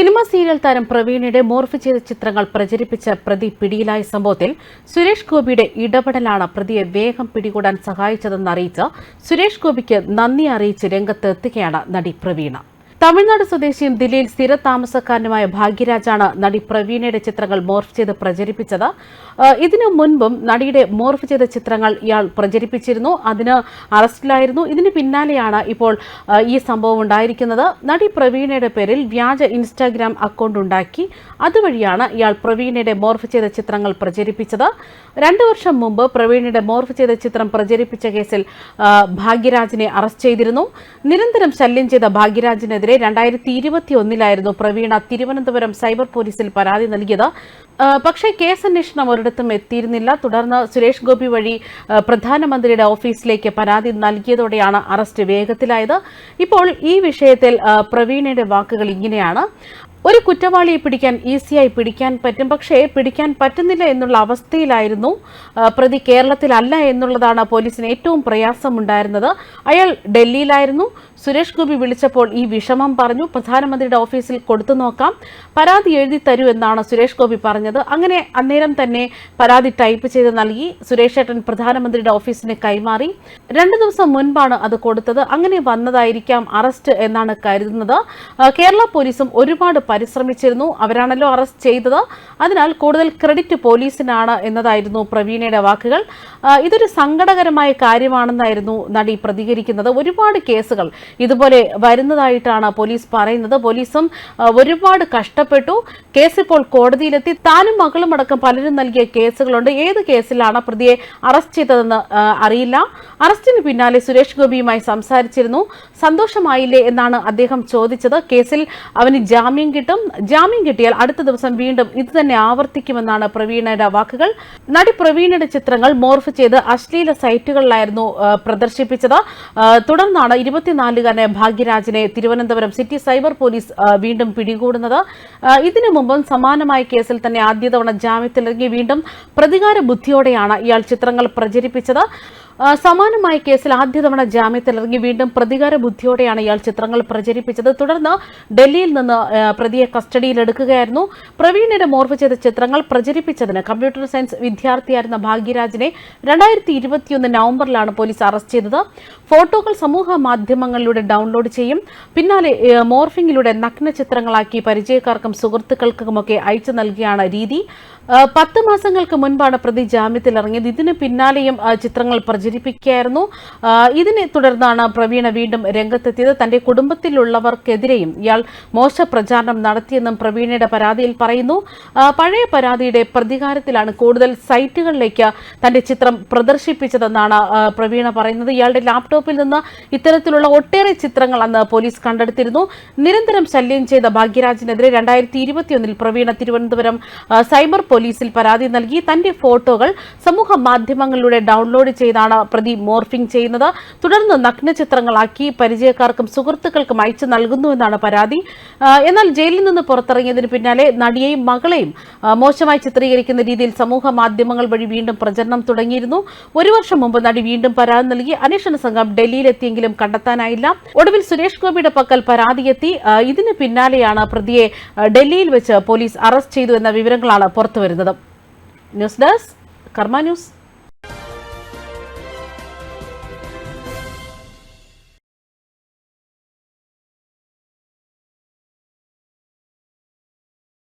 Cinema serial താരം പ്രവീണിയുടെ morph ചെയ്ത ചിത്രങ്ങൾ പ്രചരിപ്പിച്ച പ്രതി പിടിയിലായ സംഭവത്തിൽ സുരേഷ് ഗോപിയുടെ ഇടപെടലാണ് പ്രതിയെ വേഗം പിടികൂടാൻ സഹായിച്ചതെന്ന് അറിയിച്ച് സുരേഷ് ഗോപിക്ക് നന്ദി അറിയിച്ച് രംഗത്ത് എത്തുകയാണ് നടി പ്രവീണ. തമിഴ്നാട് സ്വദേശിയും ദില്ലിയിൽ സ്ഥിര താമസക്കാരനുമായ ഭാഗ്യരാജാണ് നടി പ്രവീണയുടെ ചിത്രങ്ങൾ മോർഫ് ചെയ്ത് പ്രചരിപ്പിച്ചത്. ഇതിനു മുൻപും നടിയുടെ മോർഫ് ചെയ്ത ചിത്രങ്ങൾ ഇയാൾ പ്രചരിപ്പിച്ചിരുന്നു. അതിന് അറസ്റ്റിലായിരുന്നു. ഇതിന് പിന്നാലെയാണ് ഇപ്പോൾ ഈ സംഭവം ഉണ്ടായിരിക്കുന്നത്. നടി പ്രവീണയുടെ പേരിൽ വ്യാജ ഇൻസ്റ്റാഗ്രാം അക്കൗണ്ട് ഉണ്ടാക്കി. അതുവഴിയാണ് ഇയാൾ പ്രവീണയുടെ മോർഫ് ചെയ്ത ചിത്രങ്ങൾ പ്രചരിപ്പിച്ചത്. രണ്ടു വർഷം മുമ്പ് പ്രവീണയുടെ മോർഫ് ചെയ്ത ചിത്രം പ്രചരിപ്പിച്ച കേസിൽ ഭാഗ്യരാജിനെ അറസ്റ്റ് ചെയ്തിരുന്നു. നിരന്തരം ശല്യം ചെയ്ത ഭാഗ്യരാജിനെതിരെ രണ്ടായിരത്തി ഇരുപത്തി ഒന്നിലായിരുന്നു പ്രവീണ തിരുവനന്തപുരം സൈബർ പോലീസിൽ പരാതി നൽകിയത്. പക്ഷേ കേസ് അന്വേഷണം ഒരിടത്തും എത്തിയിരുന്നില്ല. തുടർന്ന് സുരേഷ് ഗോപി വഴി പ്രധാനമന്ത്രിയുടെ ഓഫീസിലേക്ക് പരാതി നൽകിയതോടെയാണ് അറസ്റ്റ് വേഗത്തിലായത്. ഇപ്പോൾ ഈ വിഷയത്തിൽ പ്രവീണയുടെ വാക്കുകൾ ഇങ്ങനെയാണ്. ഒരു കുറ്റവാളിയെ പിടിക്കാൻ ഈസിയായി പിടിക്കാൻ പറ്റും പക്ഷേ പിടിക്കാൻ പറ്റുന്നില്ല എന്നുള്ള അവസ്ഥയിലായിരുന്നു പ്രതി കേരളത്തിലല്ല എന്നുള്ളതാണ് പോലീസിന് ഏറ്റവും പ്രയാസമുണ്ടായിരുന്നത്. അയാൾ ഡൽഹിയിലായിരുന്നു. സുരേഷ് ഗോപി വിളിച്ചപ്പോൾ ഈ വിഷമം പറഞ്ഞു. പ്രധാനമന്ത്രിയുടെ ഓഫീസിൽ കൊടുത്തു നോക്കാം. പരാതി എഴുതി തരൂ എന്നാണ് സുരേഷ് ഗോപി പറഞ്ഞത്. അങ്ങനെ അന്നേരം തന്നെ പരാതി ടൈപ്പ് ചെയ്ത് നൽകി. സുരേഷ് ഏട്ടൻ പ്രധാനമന്ത്രിയുടെ ഓഫീസിന് കൈമാറി. രണ്ടു ദിവസം മുൻപാണ് അത് കൊടുത്തത്. അങ്ങനെ വന്നതായിരിക്കാം അറസ്റ്റ് എന്നാണ് കരുതുന്നത്. കേരള പോലീസും ഒരുപാട് പരിശ്രമിച്ചിരുന്നു. അവരാണല്ലോ അറസ്റ്റ് ചെയ്തത്. അതിനാൽ കൂടുതൽ ക്രെഡിറ്റ് പോലീസിനാണ് എന്നതായിരുന്നു പ്രവീണയുടെ വാക്കുകൾ. ഇതൊരു സങ്കടകരമായ കാര്യമാണെന്നായിരുന്നു നടി പ്രതികരിക്കുന്നത്. ഒരുപാട് കേസുകൾ ഇതുപോലെ വരുന്നതായിട്ടാണ് പോലീസ് പറയുന്നത്. പോലീസും ഒരുപാട് കഷ്ടപ്പെട്ടു. കേസ് ഇപ്പോൾ കോടതിയിലെത്തി. താനും മകളും അടക്കം പലരും നൽകിയ കേസുകളുണ്ട്. ഏത് കേസിലാണ് പ്രതിയെ അറസ്റ്റ് ചെയ്തതെന്ന് അറിയില്ല. അറസ്റ്റിന് പിന്നാലെ സുരേഷ് ഗോപിയുമായി സംസാരിച്ചിരുന്നു. സന്തോഷമായില്ലേ എന്നാണ് അദ്ദേഹം ചോദിച്ചത്. കേസിൽ അവന് ജാമ്യം കിട്ടും. ജാമ്യം കിട്ടിയാൽ അടുത്ത ദിവസം വീണ്ടും ഇത് തന്നെ ആവർത്തിക്കുമെന്നാണ് പ്രവീണയുടെ വാക്കുകൾ. നടി പ്രവീണയുടെ ചിത്രങ്ങൾ മോർഫ് ചെയ്ത് അശ്ലീല സൈറ്റുകളിലായിരുന്നു പ്രദർശിപ്പിച്ചത്. തുടർന്നാണ് തുടർന്നാണ് ഇരുപത്തിനാലുകാരനെ ഭാഗ്യരാജനെ തിരുവനന്തപുരം സിറ്റി സൈബർ പോലീസ് വീണ്ടും പിടികൂടുന്നത്. ഇതിനു മുമ്പും സമാനമായ കേസിൽ തന്നെ ആദ്യ തവണ ജാമ്യത്തിലിറങ്ങി വീണ്ടും പ്രതികാര ബുദ്ധിയോടെയാണ് ഇയാൾ ചിത്രങ്ങൾ പ്രചരിപ്പിച്ചത്. സമാനമായ കേസിൽ ആദ്യ തവണ ജാമ്യത്തിലിറങ്ങി വീണ്ടും പ്രതികാര ബുദ്ധിയോടെയാണ് ഇയാൾ ചിത്രങ്ങൾ പ്രചരിപ്പിച്ചത്. തുടർന്ന് ഡൽഹിയിൽ നിന്ന് പ്രതിയെ കസ്റ്റഡിയിലെടുക്കുകയായിരുന്നു പ്രവീണിനെ മോർഫ് ചെയ്ത ചിത്രങ്ങൾ പ്രചരിപ്പിച്ചതിന് കമ്പ്യൂട്ടർ സയൻസ് വിദ്യാർത്ഥിയായിരുന്ന ഭാഗ്യരാജിനെ രണ്ടായിരത്തി ഇരുപത്തിയൊന്ന് നവംബറിലാണ് പോലീസ് അറസ്റ്റ് ചെയ്തത്. ഫോട്ടോകൾ സമൂഹ മാധ്യമങ്ങളിലൂടെ ഡൗൺലോഡ് ചെയ്യും. പിന്നാലെ മോർഫിംഗിലൂടെ നഗ്ന ചിത്രങ്ങളാക്കി പരിചയക്കാർക്കും സുഹൃത്തുക്കൾക്കുമൊക്കെ അയച്ചു നൽകിയാണ് രീതി. പത്ത് മാസങ്ങൾക്ക് മുൻപാണ് പ്രതി ജാമ്യത്തിലിറങ്ങിയത് ഇതിന് പിന്നാലെയും ചിത്രങ്ങൾ ചിത്രങ്ങൾ പ്രചരിപ്പിക്കുകയായിരുന്നു ഇതിനെ തുടർന്നാണ് പ്രവീണ വീണ്ടും രംഗത്തെത്തിയത്. തന്റെ കുടുംബത്തിലുള്ളവർക്കെതിരെയും ഇയാൾ മോശ പ്രചാരണം നടത്തിയെന്നും പ്രവീണയുടെ പരാതിയിൽ പറയുന്നു. പഴയ പരാതിയുടെ പ്രതികാരത്തിലാണ് കൂടുതൽ സൈറ്റുകളിലേക്ക് തന്റെ ചിത്രം പ്രദർശിപ്പിച്ചതെന്നാണ് പ്രവീണ പറയുന്നത്. ഇയാളുടെ ലാപ്ടോപ്പിൽ നിന്ന് ഇത്തരത്തിലുള്ള ഒട്ടേറെ ചിത്രങ്ങൾ അന്ന് പോലീസ് കണ്ടെടുത്തിരുന്നു. നിരന്തരം ശല്യം ചെയ്ത ഭാഗ്യരാജിനെതിരെ രണ്ടായിരത്തി ഇരുപത്തിയൊന്നിൽ പ്രവീണ തിരുവനന്തപുരം സൈബർ പോലീസിൽ പരാതി നൽകി. തന്റെ ഫോട്ടോകൾ സമൂഹ മാധ്യമങ്ങളിലൂടെ ഡൗൺലോഡ് ചെയ്താണ് പ്രതി മോർഫിംഗ് ചെയ്യുന്നത്. തുടർന്ന് നഗ്ന ചിത്രങ്ങളാക്കി പരിചയക്കാർക്കും സുഹൃത്തുക്കൾക്കും അയച്ചു നൽകുന്നുവെന്നാണ് പരാതി. എന്നാൽ ജയിലിൽ നിന്ന് പുറത്തിറങ്ങിയതിന് പിന്നാലെ നടിയെയും മകളെയും മോശമായി ചിത്രീകരിക്കുന്ന രീതിയിൽ സമൂഹ മാധ്യമങ്ങൾ വഴി വീണ്ടും പ്രചരണം തുടങ്ങിയിരുന്നു. ഒരു വർഷം മുമ്പ് നടി വീണ്ടും പരാതി നൽകി. അന്വേഷണ സംഘം ഡൽഹിയിലെത്തിയെങ്കിലും കണ്ടെത്താനായില്ല. ഒടുവിൽ സുരേഷ് ഗോപിയുടെ പക്കൽ പരാതിയെത്തി. ഇതിന് പിന്നാലെയാണ് പ്രതിയെ ഡൽഹിയിൽ വെച്ച് പോലീസ് അറസ്റ്റ് ചെയ്തു എന്ന വിവരങ്ങളാണ് പുറത്തുവരുന്നത്. News desk Karma news.